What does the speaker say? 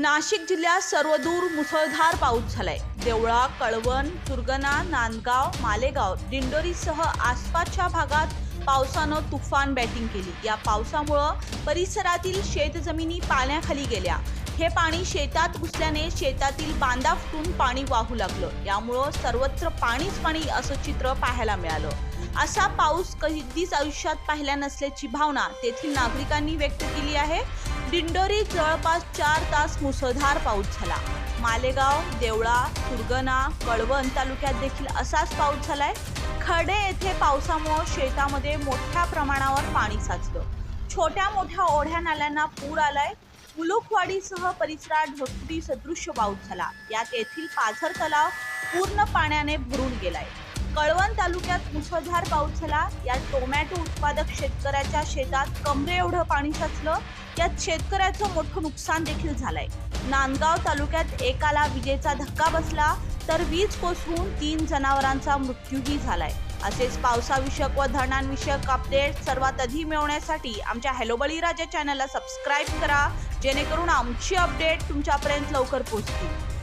नाशिक जिल्ह्यात सर्वदूर मुसळधार पाऊस झालाय. देवळा कळवण दुर्गना नांदगाव मालेगाव दिंडोरीसह आसपासच्या भागात पावसानं तुफान बॅटिंग केली. या पावसामुळं परिसरातील शेतजमिनी पाण्याखाली गेल्या. हे पाणी शेतात घुसल्याने शेतातील बांधा फुटून पाणी वाहू लागलं. यामुळं सर्वत्र पाणीच पाणी असं चित्र पाहायला मिळालं. असा पाऊस कधीच आयुष्यात पाहिला नसल्याची भावना तेथील नागरिकांनी व्यक्त केली आहे. दिंडोरीत जवळपास चार तास मुसळधार पाऊस झाला. मालेगाव देवळा सुरगणा कळवण तालुक्यात देखील असाच पाऊस झालाय. खडे येथे पावसामुळे शेतामध्ये मोठ्या प्रमाणावर पाणी साचलं. छोट्या मोठ्या ओढ्या नाल्यांना पूर आलाय. मुलुकवाडीसह परिसरात ढगफुटी सदृश्य पाऊस झाला. यात येथील पाझर तलाव पूर्ण पाण्याने भरून गेलाय. कळवण तालुक्यात मुसळधार पाऊस झाला. या टोमॅटो उत्पादक शेतकऱ्याच्या शेतात कमरे एवढं पाणी साचलं. यात शेतकऱ्याचं मोठं नुकसान देखील झालंय. नांदगाव तालुक्यात एकाला विजेचा धक्का बसला तर वीज कोसळून तीन जनावरांचा मृत्यूही झालाय. असेच पावसाविषयक व धरणांविषयक अपडेट सर्वात आधी मिळवण्यासाठी आमच्या हॅलो बळीराजा चॅनलला सबस्क्राईब करा. जेणेकरून आमची अपडेट तुमच्यापर्यंत लवकर पोहोचतील.